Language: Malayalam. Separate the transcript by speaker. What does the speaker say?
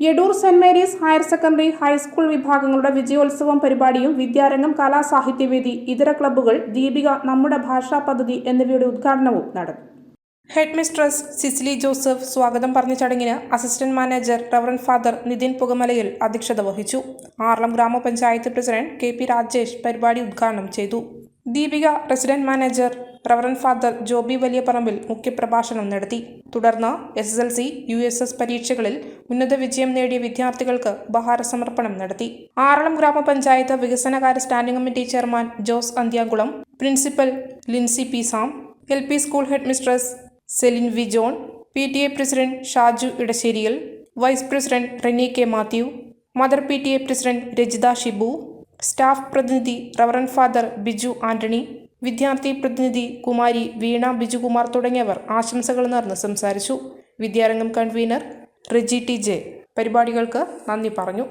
Speaker 1: യെഡൂർ saint Mary's higher secondary high school വിഭാഗങ്ങളുടെ വിജയോത്സവം പരിപാടിയും വിദ്യാരംഗം കലാസാഹിത്യവേദി ഇതര ക്ലബ്ബുകൾ ദീപിക നമ്മുടെ ഭാഷാ പദ്ധതി എന്നിവയുടെ ഉദ്ഘാടനവും നടന്നു ഹെഡ് മിസ്ട്രസ് സിസിലി ജോസഫ് സ്വാഗതം പറഞ്ഞ ചടങ്ങിന് assistant manager reverend father Nithin Pukamalayil അധ്യക്ഷത വഹിച്ചു. ആറളം ഗ്രാമപഞ്ചായത്ത് പ്രസിഡന്റ് കെ പി രാജേഷ് പരിപാടി ഉദ്ഘാടനം ചെയ്തു. Deepika resident manager reverend father Joby Valiyaparambil മുഖ്യപ്രഭാഷണം നടത്തി. തുടർന്ന് S S L C U S S പരീക്ഷകളിൽ ഉന്നത വിജയം നേടിയ വിദ്യാർത്ഥികൾക്ക് ഉപഹാര സമർപ്പണം നടത്തി. ആറളം ഗ്രാമപഞ്ചായത്ത് വികസനകാര്യ standing committee chairman Jose Anthyakulam principal Lincy P Sam L P school head mistress Celine V John P T A president Shaju Edasseriyil vice president Reni K Mathew mother P T A president Rajitha Shibu staff പ്രതിനിധി റവറൻ ഫാദർ ബിജു ആന്റണി വിദ്യാർത്ഥി പ്രതിനിധി കുമാരി വീണ ബിജുകുമാർ തുടങ്ങിയവർ ആശംസകൾ നേർന്ന് സംസാരിച്ചു. Vidyarangam convener Reji T J. പരിപാടികൾക്ക് നന്ദി പറഞ്ഞു.